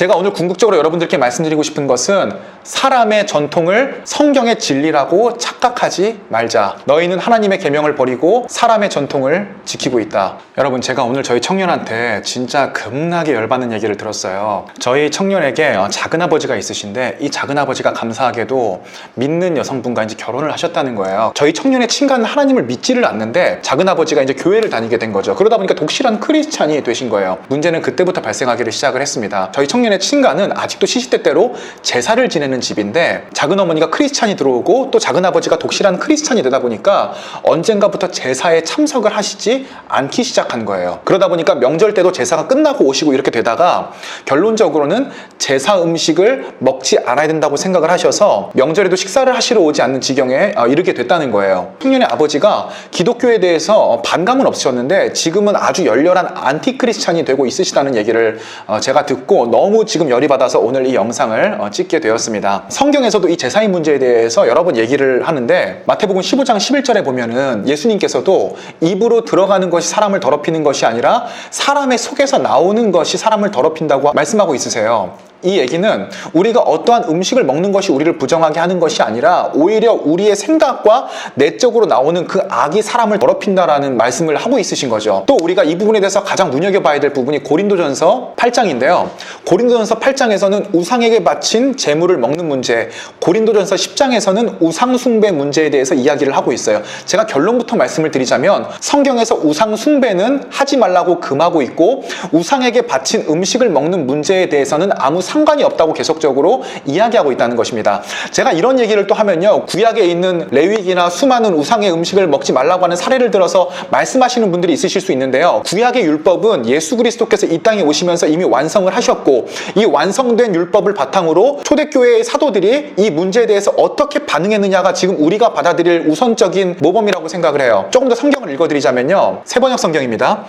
제가 오늘 궁극적으로 여러분들께 말씀드리고 싶은 것은 사람의 전통을 성경의 진리라고 착각하지 말자. 너희는 하나님의 계명을 버리고 사람의 전통을 지키고 있다. 여러분, 제가 오늘 저희 청년한테 진짜 겁나게 열받는 얘기를 들었어요. 저희 청년에게 어, 작은 아버지가 있으신데 이 작은 아버지가 감사하게도 믿는 여성분과 이제 결혼을 하셨다는 거예요. 저희 청년의 친가는 하나님을 믿지를 않는데 작은 아버지가 이제 교회를 다니게 된 거죠. 그러다 보니까 독실한 크리스찬이 되신 거예요. 문제는 그때부터 발생하기를 시작을 했습니다. 저희 청년 의 친가는 아직도 시시때때로 제사를 지내는 집인데 작은 어머니가 크리스찬이 들어오고 또 작은 아버지가 독실한 크리스찬이 되다 보니까 언젠가부터 제사에 참석을 하시지 않기 시작한 거예요. 그러다 보니까 명절 때도 제사가 끝나고 오시고 이렇게 되다가 결론적으로는 제사 음식을 먹지 않아야 된다고 생각을 하셔서 명절에도 식사를 하시러 오지 않는 지경에 어, 이르게 됐다는 거예요. 청년의 아버지가 기독교에 대해서 어, 반감은 없으셨는데 지금은 아주 열렬한 안티 크리스찬이 되고 있으시다는 얘기를 어, 제가 듣고 너무 지금 열이 받아서 오늘 이 영상을 어, 찍게 되었습니다. 성경에서도 이 제사의 문제에 대해서 여러 번 얘기를 하는데 마태복음 15장 11절에 보면은 예수님께서도 입으로 들어가는 것이 사람을 더럽히는 것이 아니라 사람의 속에서 나오는 것이 사람을 더럽힌다고 말씀하고 있으세요. 이 얘기는 우리가 어떠한 음식을 먹는 것이 우리를 부정하게 하는 것이 아니라 오히려 우리의 생각과 내적으로 나오는 그 악이 사람을 더럽힌다라는 말씀을 하고 있으신 거죠. 또 우리가 이 부분에 대해서 가장 눈여겨봐야 될 부분이 고린도전서 8장인데요. 고린도전서 8장에서는 우상에게 바친 재물을 먹는 문제, 고린도전서 10장에서는 우상 숭배 문제에 대해서 이야기를 하고 있어요. 제가 결론부터 말씀을 드리자면 성경에서 우상 숭배는 하지 말라고 금하고 있고 우상에게 바친 음식을 먹는 문제에 대해서는 아무 상관이 없다고 계속적으로 이야기하고 있다는 것입니다. 제가 이런 얘기를 또 하면요. 구약에 있는 레위기나 수많은 우상의 음식을 먹지 말라고 하는 사례를 들어서 말씀하시는 분들이 있으실 수 있는데요. 구약의 율법은 예수 그리스도께서 이 땅에 오시면서 이미 완성을 하셨고 이 완성된 율법을 바탕으로 초대교회의 사도들이 이 문제에 대해서 어떻게 반응했느냐가 지금 우리가 받아들일 우선적인 모범이라고 생각을 해요. 조금 더 성경을 읽어드리자면요. 세번역 성경입니다.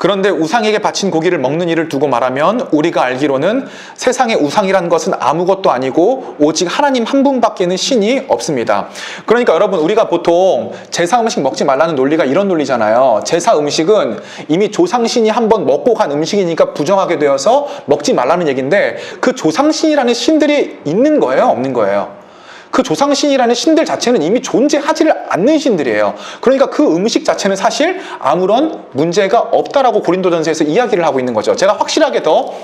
그런데 우상에게 바친 고기를 먹는 일을 두고 말하면 우리가 알기로는 세상의 우상이란 것은 아무것도 아니고 오직 하나님 한 분밖에는 신이 없습니다. 그러니까 여러분 우리가 보통 제사 음식 먹지 말라는 논리가 이런 논리잖아요. 제사 음식은 이미 조상신이 한 번 먹고 간 음식이니까 부정하게 되어서 먹지 말라는 얘기인데 그 조상신이라는 신들이 있는 거예요, 없는 거예요? 그 조상신이라는 신들 자체는 이미 존재하지를 않는 신들이에요. 그러니까 그 음식 자체는 사실 아무런 문제가 없다라고 고린도전서에서 이야기를 하고 있는 거죠. 제가 확실하게 더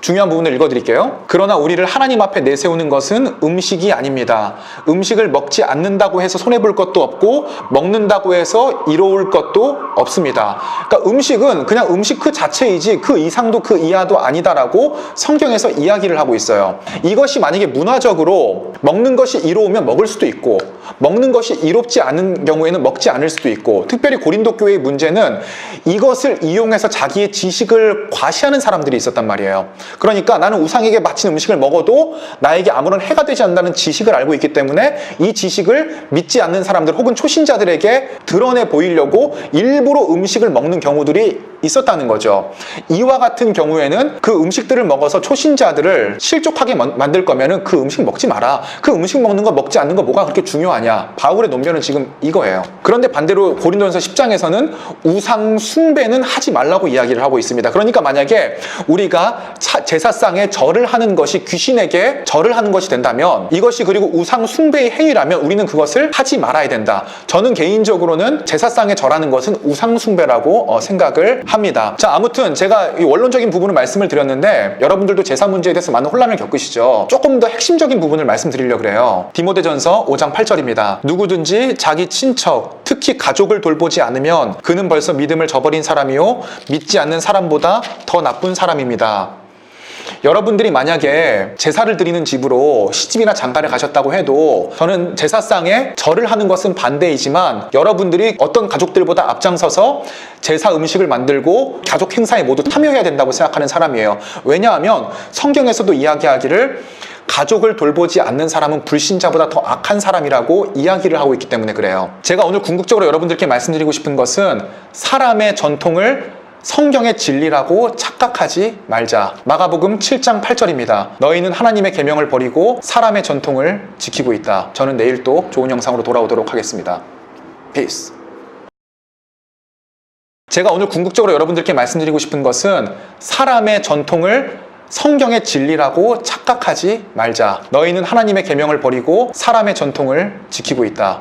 중요한 부분을 읽어드릴게요. 그러나 우리를 하나님 앞에 내세우는 것은 음식이 아닙니다. 음식을 먹지 않는다고 해서 손해볼 것도 없고, 먹는다고 해서 이로울 것도 없습니다. 그러니까 음식은 그냥 음식 그 자체이지 그 이상도 그 이하도 아니다라고 성경에서 이야기를 하고 있어요. 이것이 만약에 문화적으로 먹는 것이 이로우면 먹을 수도 있고, 먹는 것이 이롭지 않은 경우에는 먹지 않을 수도 있고, 특별히 고린도 교회의 문제는 이것을 이용해서 자기의 지식을 과시하는 사람들이 있었단 말이에요. 그러니까 나는 우상에게 바친 음식을 먹어도 나에게 아무런 해가 되지 않는다는 지식을 알고 있기 때문에 이 지식을 믿지 않는 사람들 혹은 초신자들에게 드러내 보이려고 일부러 음식을 먹는 경우들이 있었다는 거죠. 이와 같은 경우에는 그 음식들을 먹어서 초신자들을 실족하게 만- 만들 거면은 그 음식 먹지 마라. 그 음식 먹는 거 먹지 않는 거 뭐가 그렇게 중요하냐. 바울의 논변은 지금 이거예요. 그런데 반대로 고린도전서 10장에서는 우상 숭배는 하지 말라고 이야기를 하고 있습니다. 그러니까 만약에 우리가 차- 제사상에 절을 하는 것이 귀신에게 절을 하는 것이 된다면 이것이 그리고 우상 숭배의 행위라면 우리는 그것을 하지 말아야 된다. 저는 개인적으로는 제사상에 절하는 것은 우상 숭배라고 어, 생각을 합니다. 자, 아무튼 제가 이 원론적인 부분을 말씀을 드렸는데 여러분들도 제사 문제에 대해서 많은 혼란을 겪으시죠. 조금 더 핵심적인 부분을 말씀드리려고 그래요. 디모데전서 5장 8절 입니다. 누구든지 자기 친척, 특히 가족을 돌보지 않으면 그는 벌써 믿음을 저버린 사람이요 믿지 않는 사람보다 더 나쁜 사람입니다. 여러분들이 만약에 제사를 드리는 집으로 시집이나 장가를 가셨다고 해도 저는 제사상에 절을 하는 것은 반대이지만 여러분들이 어떤 가족들보다 앞장서서 제사 음식을 만들고 가족 행사에 모두 참여해야 된다고 생각하는 사람이에요. 왜냐하면 성경에서도 이야기하기를 가족을 돌보지 않는 사람은 불신자보다 더 악한 사람이라고 이야기를 하고 있기 때문에 그래요. 제가 오늘 궁극적으로 여러분들께 말씀드리고 싶은 것은 사람의 전통을 성경의 진리라고 착각하지 말자. 마가복음 7장 8절입니다. 너희는 하나님의 계명을 버리고 사람의 전통을 지키고 있다. 저는 내일 또 좋은 영상으로 돌아오도록 하겠습니다. Peace. 제가 오늘 궁극적으로 여러분들께 말씀드리고 싶은 것은 사람의 전통을 성경의 진리라고 착각하지 말자. 너희는 하나님의 계명을 버리고 사람의 전통을 지키고 있다.